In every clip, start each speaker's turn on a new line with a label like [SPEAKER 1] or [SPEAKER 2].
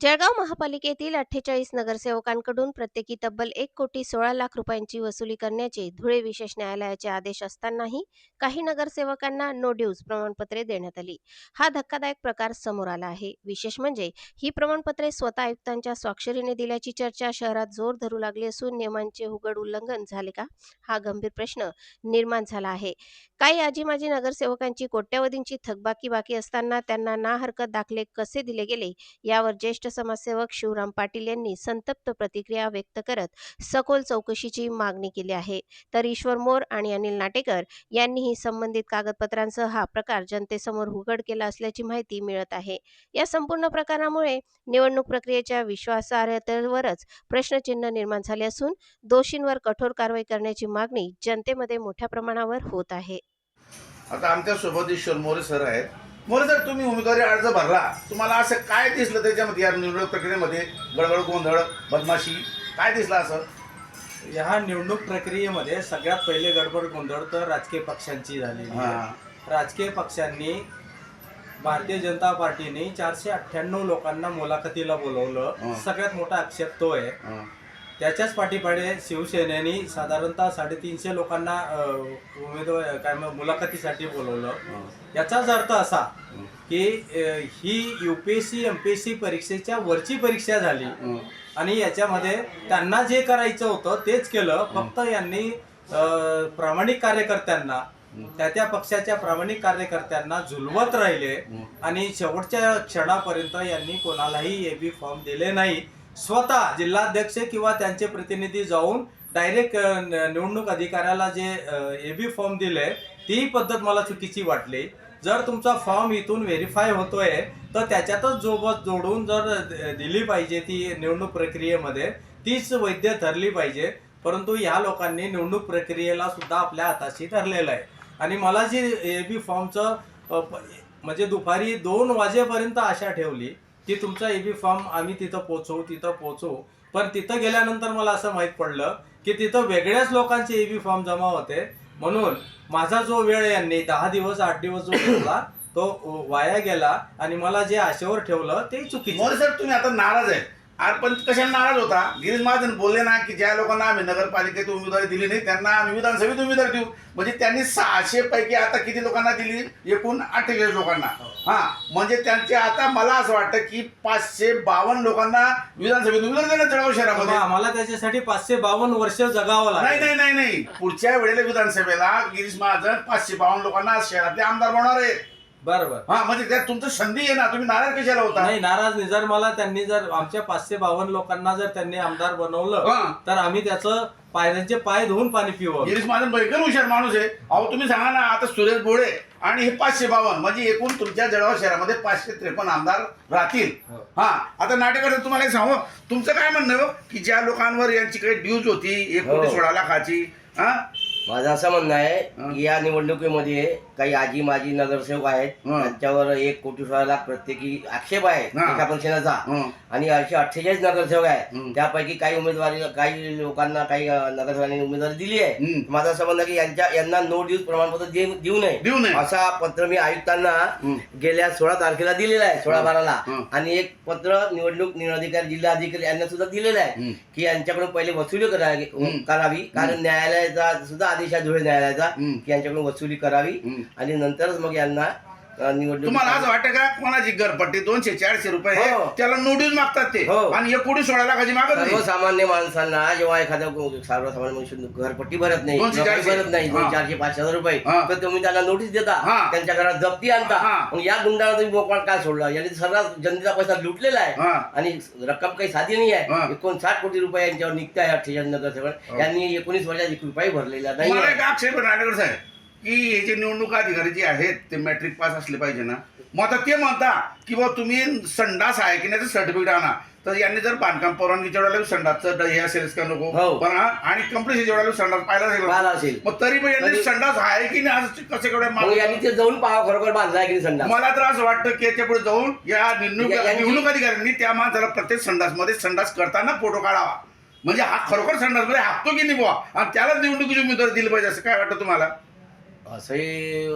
[SPEAKER 1] जळगाव महापालिकेतील अठ्ठेचाळीस नगरसेवकांकडून प्रत्येकी तब्बल एक कोटी सोळा लाख रुपयांची वसुली करण्याचे धुळे विशेष न्यायालयाचे आदेश असतानाही काही नगरसेवकांना नो ड्यूज प्रमाणपत्रे देण्यात आली. हा धक्कादायक प्रकार समोर आला आहे. विशेष म्हणजे ही प्रमाणपत्रे स्वतः आयुक्तांच्या स्वाक्षरीने दिल्याची चर्चा शहरात जोर धरू लागली असून नियमांचे उघड उल्लंघन झाले का? हा गंभीर प्रश्न निर्माण झाला आहे. काही आजी माजी नगरसेवकांची कोट्यवधींची थकबाकी बाकी असताना त्यांना ना हरकत दाखले कसे दिले गेले यावर ज्येष्ठ समाजसेवक शिवराम पाटील यांनी संतप्त प्रतिक्रिया व्यक्त करत सखोल चौकशीची मागणी केली आहे. तर ईश्वर मोर आणि अनिल नाटेकर यांनीही संबंधित कागदपत्रांसह हा प्रकार जनतेसमोर उघड केला असल्याची माहिती मिळत आहे. या संपूर्ण प्रकारामुळे निवडणूक प्रक्रियेच्या विश्वासार्हतेवरच प्रश्नचिन्ह निर्माण झाले असून दोषींवर कठोर कारवाई करण्याची मागणी जनतेमध्ये मोठ्या प्रमाणावर होत आहे.
[SPEAKER 2] आता आमच्यासोबत ईश्वर मोरे सर आहेत. मोरे सर तुम्ही उमेदवारी अर्ज भरला तुम्हाला असं काय दिसलं त्याच्यामध्ये या निवडणूक प्रक्रियेमध्ये गडबड गोंधळ बदमाशी काय दिसलं असं
[SPEAKER 3] ह्या निवडणूक प्रक्रियेमध्ये सगळ्यात पहिले गडबड गोंधळ तर राजकीय पक्षांची झालेली. आहे राजकीय पक्षांनी भारतीय जनता पार्टीने चारशे अठ्ठ्याण्णव लोकांना मुलाखतीला बोलवलं
[SPEAKER 2] हा.
[SPEAKER 3] सगळ्यात मोठा आक्षेप तो आहे
[SPEAKER 2] हं.
[SPEAKER 3] त्याच्याच पाठीपाडे शिवसेनेने साधारणतः साडेतीनशे लोकांना उमेदवार काय मुलाखतीसाठी बोलवलं. याचाच अर्थ असा की ही युपीएससी एमपीएससी परीक्षेच्या वरची परीक्षा झाली. आणि याच्यामध्ये त्यांना जे करायचं होतं तेच केलं. फक्त यांनी प्रामाणिक कार्यकर्त्यांना त्या त्या पक्षाच्या प्रामाणिक कार्यकर्त्यांना झुलवत राहिले. आणि शेवटच्या क्षणापर्यंत यांनी कोणालाही एबी फॉर्म दिले नाही. स्वतः जिल्हाध्यक्ष किंवा त्यांचे प्रतिनिधी जाऊन डायरेक्ट निवडणूक अधिकाऱ्याला जे एबी फॉर्म दिले ती पद्धत मला चुकीची वाटली. जर तुमचा फॉर्म इथून व्हेरीफाय होतोय तर त्याच्यातच जोबत जोडून जर दिली पाहिजे ती निवडणूक प्रक्रियेमध्ये तीच वैद्य ठरली पाहिजे. परंतु ह्या लोकांनी निवडणूक प्रक्रियेला सुद्धा आपल्या हाताशी धरलेलं आहे. आणि मला जी एबी फॉर्मचं म्हणजे दुपारी दोन वाजेपर्यंत आशा ठेवली की तुमचा एबी फॉर्म आम्ही तिथं पोचवू तिथं पोचवू. पण तिथं गेल्यानंतर मला असं माहीत पडलं की तिथं वेगळ्याच लोकांचे एबी फॉर्म जमा होते. म्हणून माझा जो वेळ यांनी दहा दिवस आठ दिवस जो घेतला तो वाया गेला आणि मला जे आशेवर ठेवलं ते चुकीचं.
[SPEAKER 2] सर तुम्ही आता नाराज आहे. आज पण कशाला नाराज होता? गिरीश महाजन बोलले ना की ज्या लोकांना आम्ही नगरपालिकेत उमेदवारी दिली नाही त्यांना आम्ही विधानसभेत उमेदवारी देऊ. म्हणजे त्यांनी सहाशे पैकी आता किती लोकांना दिली? एकूण अठ्ठेचाळीस लोकांना. हा म्हणजे त्यांचे आता मला असं वाटतं की पाचशे बावन्न लोकांना विधानसभेत उमेदवारी देण्यात जळगाव शहरामध्ये.
[SPEAKER 3] आम्हाला त्याच्यासाठी पाचशे बावन्न वर्ष जगावं
[SPEAKER 2] नाही
[SPEAKER 3] लागेल.
[SPEAKER 2] नाही नाही नाही पुढच्या वेळेला विधानसभेला गिरीश महाजन पाचशे बावन्न लोकांना शहरातले आमदार बनवणार आहे
[SPEAKER 3] बरोबर
[SPEAKER 2] हा म्हणजे त्यात तुमचं संधी आहे ना तुम्ही नाराज कशाला होता
[SPEAKER 3] नाही नाराज नाही जर मला त्यांनी जर आमच्या पाचशे बावन्न लोकांना जर त्यांनी आमदार बनवलं
[SPEAKER 2] हा.
[SPEAKER 3] तर आम्ही त्याचं पायऱ्यांचे पाय धुवून पाणी पिवं
[SPEAKER 2] गिरीश महाजन भयंकर हुशार माणूस आहे अहो तुम्ही सांगा ना आता सुरेश बोळे आणि हे पाचशे बावन्न म्हणजे एकूण तुमच्या जळगाव शहरामध्ये पाचशे त्रेपन्न आमदार राहतील
[SPEAKER 3] हो.
[SPEAKER 2] हा आता नाटेकर तुम्हाला एक सांगू तुमचं काय म्हणणं आहे हो? की ज्या लोकांवर यांची काही ड्यूज होती एक कोटी
[SPEAKER 4] हो.
[SPEAKER 2] सोळा लाखाची हा
[SPEAKER 4] माझं असं म्हणणं आहे. की या निवडणुकीमध्ये काही आजी माजी नगरसेवक आहेत
[SPEAKER 2] हं.
[SPEAKER 4] त्यांच्यावर एक कोटी सोळा लाख प्रत्येकी आक्षेप आहे
[SPEAKER 2] हं.
[SPEAKER 4] एका पक्षाचा
[SPEAKER 2] हं.
[SPEAKER 4] आणि असे अठ्ठेचाळीस नगरसेवक आहेत. त्यापैकी काही उमेदवारी काही लोकांना काही अं, नगरसेवकांनी उमेदवारी दिली आहे. माझं असं म्हणणं की यांच्या यांना नो ड्यूज प्रमाणपत्र देऊ देऊ नये
[SPEAKER 2] देऊ नये.
[SPEAKER 4] असा पत्र मी आयुक्तांना
[SPEAKER 2] हं.
[SPEAKER 4] गेल्या सोळा तारखेला दिलेला आहे सोळा
[SPEAKER 2] हं.
[SPEAKER 4] बाराला
[SPEAKER 2] हं.
[SPEAKER 4] आणि एक पत्र निवडणूक निर्णयाधिकारी जिल्हाधिकारी यांना सुद्धा दिलेलं आहे. की यांच्याकडून पहिले वसुली. करावी कारण न्यायालयाचा सुद्धा आदेश आहे धुळे न्यायालयाचा. की यांच्याकडून वसुली करावी. आणि नंतरच मग यांना निवडणूक
[SPEAKER 2] तुम्हाला असं वाटतं का कोणाची घरपट्टी दोनशे चारशे रुपये
[SPEAKER 4] हो.
[SPEAKER 2] त्याला नोटीस मागतात ते
[SPEAKER 4] हो.
[SPEAKER 2] आणि एक कोटी सोळा लाखाची मागत नाही
[SPEAKER 4] सर्वसामान्य माणसांना जेव्हा एखाद्या सर्वसामान्य माणूस घरपट्टी भरत नाही
[SPEAKER 2] दोनशे
[SPEAKER 4] नोकरी
[SPEAKER 2] चारशे.
[SPEAKER 4] भरत नाही
[SPEAKER 2] हा.
[SPEAKER 4] दोन चारशे पाच हजार रुपये
[SPEAKER 2] हा.
[SPEAKER 4] तर तुम्ही त्यांना नोटीस देता
[SPEAKER 2] हा.
[SPEAKER 4] त्यांच्या घरात जप्ती आणता
[SPEAKER 2] हा.
[SPEAKER 4] मग या गुंडाला तुम्ही मोकळा काय सोडला यांनी सर्व जनतेचा पैसा लुटलेला आहे
[SPEAKER 2] हा.
[SPEAKER 4] आणि रक्कम काही साधी नाही
[SPEAKER 2] हा.
[SPEAKER 4] आहे एकोणसाठ कोटी रुपये यांच्यावर निघते आहे अठ्ठेचाळीस नगरसेवक यांनी एकोणीस वर्षात एक रुपये भरलेला नाही
[SPEAKER 2] मला
[SPEAKER 4] आहे.
[SPEAKER 2] एक आक्षेप आहे नाटेकर साहेब की हे जे निवडणूक अधिकारी जे आहेत ते मॅट्रिक पास असले पाहिजे ना. मग आता ते म्हणता की बा तुम्ही संडास आहे की नाही सर्टिफिकेट आणा. तर यांनी जर बांधकाम परवानगीच्या वेळेला संडासचं हे असेलच का नको?
[SPEAKER 4] हो.
[SPEAKER 2] पण हा, आणि कंप्लीशनच्या वेळेला संडास पाहिला
[SPEAKER 4] पाहिला
[SPEAKER 2] असेल
[SPEAKER 4] असेल.
[SPEAKER 2] मग तरी पण यांनी
[SPEAKER 4] तरी-
[SPEAKER 2] संडास आहे की नाही असं कसे केवढे
[SPEAKER 4] मग यांनी ते जाऊन पाहा खरोखर बांधला की संडास?
[SPEAKER 2] मला तर असं वाटतं की याच्यापुढे जाऊन या निवडणूक
[SPEAKER 4] या- यांची-
[SPEAKER 2] निवडणूक अधिकाऱ्यांनी त्या माणसाला प्रत्येक संडासमध्ये संडास करताना फोटो काढावा. म्हणजे हा खरोखर संडासमध्ये हाकतो की नाही बुवा? आणि त्यालाच निवडणुकीची उमेदवारी दिली पाहिजे असं काय वाटतं तुम्हाला?
[SPEAKER 4] असंही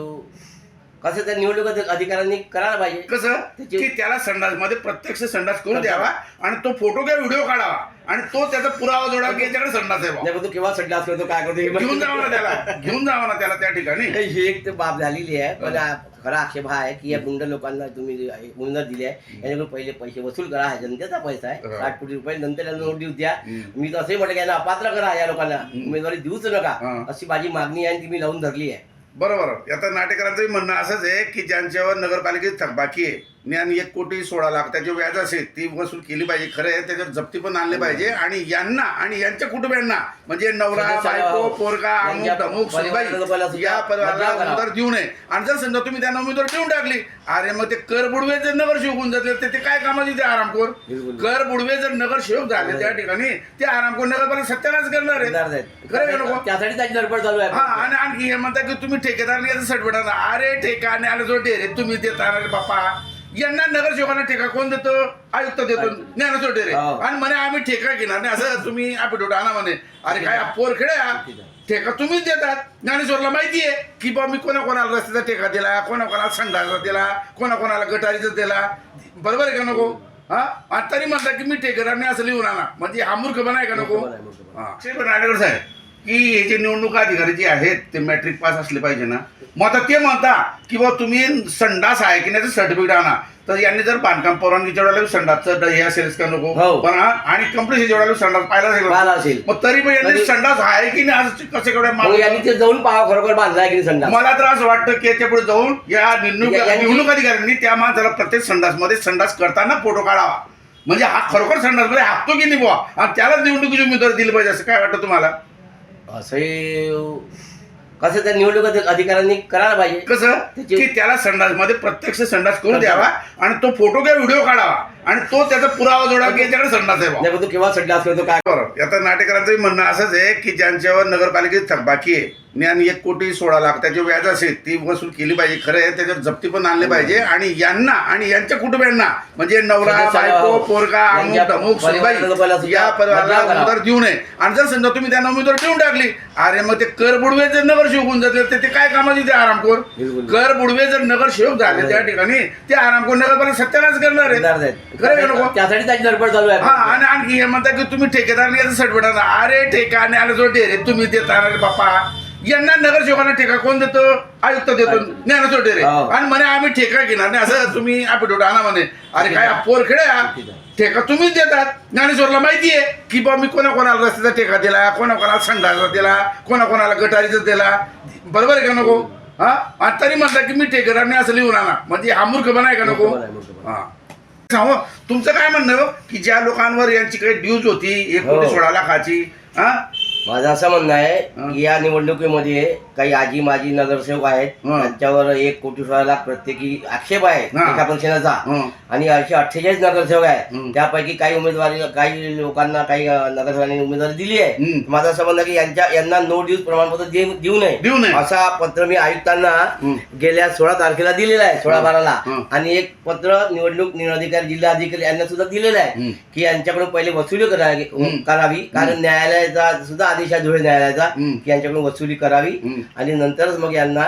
[SPEAKER 4] कसं त्या निवडणूक अधि- अधिकाऱ्यांनी करायला पाहिजे.
[SPEAKER 2] कसं?
[SPEAKER 4] त्याची-
[SPEAKER 2] की त्याला संडासमध्ये प्रत्यक्ष संडास करून द्यावा आणि तो फोटो किंवा व्हिडिओ काढावा आणि तो त्याचा पुरावा जोडा की याच्याकडे संडास आहे बुवा.
[SPEAKER 4] नाही पण तो केव्हा संडास करतो काय करतो हे
[SPEAKER 2] घेऊन जावं ना त्याला. घेऊन जावं ना त्याला त्या ठिकाणी.
[SPEAKER 4] ही एक तर बाब झालेली आहे. पण खरा आक्षेप हा आहे की या गुंड लोकांना तुम्ही जे आहे, दिली आहे यांच्याकडून पहिले पैसे वसूल करा हा जनतेचा पैसा आहे.
[SPEAKER 2] हा.
[SPEAKER 4] साठ कोटी रुपये नंतर यांना नोटीस द्या.
[SPEAKER 2] हम्म.
[SPEAKER 4] मी तर असंही म्हटलं की यांना अपात्र करा या लोकांना. उमेदवारी देऊच नका.
[SPEAKER 2] हा.
[SPEAKER 4] अशी माझी मागणी आहे आणि ती मी लावून धरली आहे.
[SPEAKER 2] बरोबर. आता नाटेकरांचंही म्हणणं असंच आहे की ज्यांच्यावर नगरपालिकेची थकबाकी आहे आणि एक कोटी सोळा लाख त्याचे व्याज असेल ती वसूल केली पाहिजे खरं आहे त्याच्यावर जप्ती पण आणली पाहिजे आणि यांना आणि यांच्या कुटुंबियांना म्हणजे नवरा बायको
[SPEAKER 4] हो.
[SPEAKER 2] पोरगा अमुक अमुक सुनबाई या परिवाराला. उमेदवार देऊ नये आणि जर समजा तुम्ही त्यांना उमेदवार देऊन टाकली अरे मग ते कर बुडवे जर नगरसेवक होऊन जाते ते काय कामाचे ते आरामखोर
[SPEAKER 4] बिलकुल.
[SPEAKER 2] कर बुडवे जर नगरसेवक झाले त्या ठिकाणी ते आरामखोर नगरपालिका सत्यानाश करणार आहे. खरं आहे नको?
[SPEAKER 4] त्यासाठी त्याची धडपड चालू
[SPEAKER 2] हा
[SPEAKER 4] आहे
[SPEAKER 2] आणि आणखी हे म्हणता की तुम्ही ठेकेदार आणा अरे ठेका आणि आलं जो डेरे तुम्ही देता रे बापा यांना नगरसेवकांना ठेका कोण देतो? आयुक्त देतो. ज्ञानेश्वर डेरे
[SPEAKER 4] हो.
[SPEAKER 2] आणि म्हणे आम्ही ठेका घेणार नाही. असं तुम्ही अपिटोट आणा म्हणे. अरे काय पोरखेड्या ठेका तुम्हीच देतात. ज्ञानेश्वरला माहिती आहे की बा मी कोणा कोणाला रस्त्याचा ठेका दिला कोणा कोणाला संडाचा दिला कोणा कोणाला गटारीचा दिला. बरोबर आहे का नको? हा? आणि तरी म्हणता की मी ठेकेदार नाही असं लिहून आणा. म्हणजे हा मूर्खपणा आहे का नको?
[SPEAKER 4] मूर्खपणा आहे, मूर्खपणा.
[SPEAKER 2] हा. अक्षय बनाडेकर साहेब की हे जे निवडणूक अधिकारी जे आहेत ते मॅट्रिक पास असले पाहिजे ना. मग आता ते म्हणता की बा तुम्ही संडास आहे की नाही सर्टिफिकेट आणा. तर यांनी जर बांधकाम परवानगीच्या वेळेला संडासचं ड- हे असेलच का नको?
[SPEAKER 4] हो.
[SPEAKER 2] पण हा, आणि कंप्लेशनच्या वेळेला संडास पाहिला असेल.
[SPEAKER 4] पाहिला? असेल.
[SPEAKER 2] मग तरी पण यांनी
[SPEAKER 4] तरी-
[SPEAKER 2] संडास आहे की नाही असं कसं केवढ्या
[SPEAKER 4] मग यांनी ते जाऊन पाहा खरोखर बांधलाय की नाही संडास.
[SPEAKER 2] मला तर असं वाटतं की याच्यापुढे जाऊन या निवडणूक
[SPEAKER 4] या- यांची-
[SPEAKER 2] निवडणूक अधिकाऱ्यांनी त्या माणसाला प्रत्येक संडासमध्ये संडास करताना फोटो काढावा. म्हणजे हा खरोखर संडासमध्ये हाकतो की नाही बुवा? आणि त्यालाच निवडणुकीची उमेदवार दिली पाहिजे असं काय वाटतं तुम्हाला?
[SPEAKER 4] असंही कसं त्या निवडणूक अधि- अधिकाऱ्यांनी करायला पाहिजे?
[SPEAKER 2] कसं?
[SPEAKER 4] त्याची-
[SPEAKER 2] की त्याला संडासमध्ये प्रत्यक्ष संडास करून द्यावा आणि तो फोटो किंवा व्हिडिओ काढावा. आणि तो त्याचा पुरावा जोडा की याच्याकडे संडास आहे
[SPEAKER 4] पण तो केव्हा संडास करतो काय
[SPEAKER 2] बरोबर आता नाटेकरांचंही म्हणणं असंच आहे की ज्यांच्यावर नगरपालिकेची थकबाकी आहे आणि एक कोटी सोळा लाख त्याचे व्याज असेल ती वसूल केली पाहिजे खरं आहे त्याच्यावर जप्ती पण आणली पाहिजे आणि यांना आणि यांच्या कुटुंबियांना म्हणजे नवरा
[SPEAKER 4] सदस्य,
[SPEAKER 2] बायको. पोरगा अमुक
[SPEAKER 4] यांच्या
[SPEAKER 2] अमुक
[SPEAKER 4] परिवाराला लोकांना
[SPEAKER 2] सुनबाई
[SPEAKER 4] सुद्धा
[SPEAKER 2] या परिवाराला
[SPEAKER 4] बदनाम.
[SPEAKER 2] उमेदवार देऊ नये आणि जर समजा तुम्ही त्यांना उमेदवार देऊन टाकली अरे मग ते कर बुडवे जर नगरसेवक होऊन जाते तर ते काय कामाचे ते आरामखोर
[SPEAKER 4] बिलकुल.
[SPEAKER 2] कर बुडवे जर नगरसेवक झाले त्या ठिकाणी ते आरामखोर नगरपालिका सत्यानाश करणार आहे
[SPEAKER 4] आहेत.
[SPEAKER 2] खरं आहे का नको?
[SPEAKER 4] त्यासाठी त्याची धडपड चालू
[SPEAKER 2] हा
[SPEAKER 4] आहे
[SPEAKER 2] आणि आणखी हे म्हणता की तुम्ही ठेकेदार याचं आणा. अरे ठेका आणि आलं जो डेरे तुम्ही देता रे बापा यांना नगरसेवकांना ठेका कोण देतो? आयुक्त देतो. ज्ञानेश्वर डेरे.
[SPEAKER 4] हो.
[SPEAKER 2] आणि म्हणे आम्ही ठेका घेणार नाही. असं तुम्ही अपिटोट आणा म्हणे. अरे काय पोरखेड्या ठेका तुम्हीच देतात. ज्ञानेश्वरला माहिती आहे की बा मी कोणा कोणाला रस्त्याचा ठेका दिला कोणा कोणाला संडाचा दिला कोणा कोणाला गटारीचा दिला. बरोबर आहे का नको? हा? आणि तरी म्हणता की मी ठेकेदार नाही असं लिहून आणा. म्हणजे हा मूर्खपणा आहे का नको?
[SPEAKER 4] मूर्खपणा आहे, मूर्खपणा.
[SPEAKER 2] हा. सांगू? तुमचं काय म्हणणं हो? की ज्या लोकांवर यांची काही ड्यूज होती एक कोटी
[SPEAKER 4] हो.
[SPEAKER 2] सोळा लाखाची हा?
[SPEAKER 4] माझं असं म्हणणं. आहे की या निवडणुकीमध्ये काही आजी माजी नगरसेवक आहेत. त्यांच्यावर एक कोटी सोळा लाख प्रत्येकी आक्षेप आहे. एका पक्षाचा. आणि असे अठ्ठेचाळीस नगरसेवक आहेत. त्यापैकी काही उमेदवारी काही लोकांना काही नगरसेवकांनी उमेदवारी दिली आहे. माझं असं म्हणणं की यांच्या यांना नो ड्यूज प्रमाणपत्र देऊ देऊ नये. असा पत्र मी आयुक्तांना. गेल्या सोळा तारखेला दिलेला आहे सोळा. बाराला. आणि एक पत्र निवडणूक अधिकारी जिल्हा अधिकारी यांना सुद्धा दिलेलं आहे. की यांच्याकडून पहिले वसुली. करावी कारण न्यायालयाचा सुद्धा आदेश आहे धुळे न्यायालयाचा. की यांच्याकडून वसुली करावी. आणि नंतरच मग यांना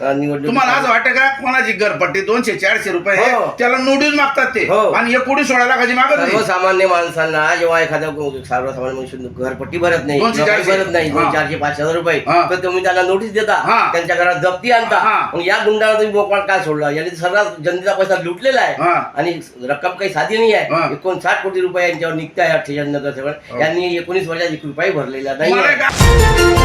[SPEAKER 4] निवडणूक
[SPEAKER 2] तुम्हाला असं वाटतं का कोणाची घरपट्टी दोनशे चारशे रुपये आहे,
[SPEAKER 4] हो.
[SPEAKER 2] त्याला नोटीस मागतात ते
[SPEAKER 4] हो.
[SPEAKER 2] आणि एक कोटी सोळा लाखाची मागत नाही
[SPEAKER 4] सर्वसामान्य माणसांना जेव्हा एखाद्या सर्वसामान्य मनुष्य घरपट्टी भरत नाही
[SPEAKER 2] दोनशे
[SPEAKER 4] नोकरी
[SPEAKER 2] चारशे.
[SPEAKER 4] भरत नाही दोन
[SPEAKER 2] हा.
[SPEAKER 4] चारशे पाचशे हजार रुपये
[SPEAKER 2] हा.
[SPEAKER 4] तर तुम्ही त्याला नोटीस देता
[SPEAKER 2] हा.
[SPEAKER 4] त्यांच्या घरात जप्ती आणता
[SPEAKER 2] हा.
[SPEAKER 4] मग या गुंडाला तुम्ही मोकळा काय सोडला यांनी सर्व जनतेचा पैसा लुटलेला
[SPEAKER 2] हा.
[SPEAKER 4] आहे आणि रक्कम काही साधी नाही
[SPEAKER 2] हा.
[SPEAKER 4] आहे एकोणसाठ कोटी रुपये यांच्यावर निघते आहे अठ्ठेचाळीस नगरसेवक यांनी एकोणीस वर्षात एक रुपये भरलेला नाही
[SPEAKER 2] मला
[SPEAKER 4] आहे
[SPEAKER 2] काय-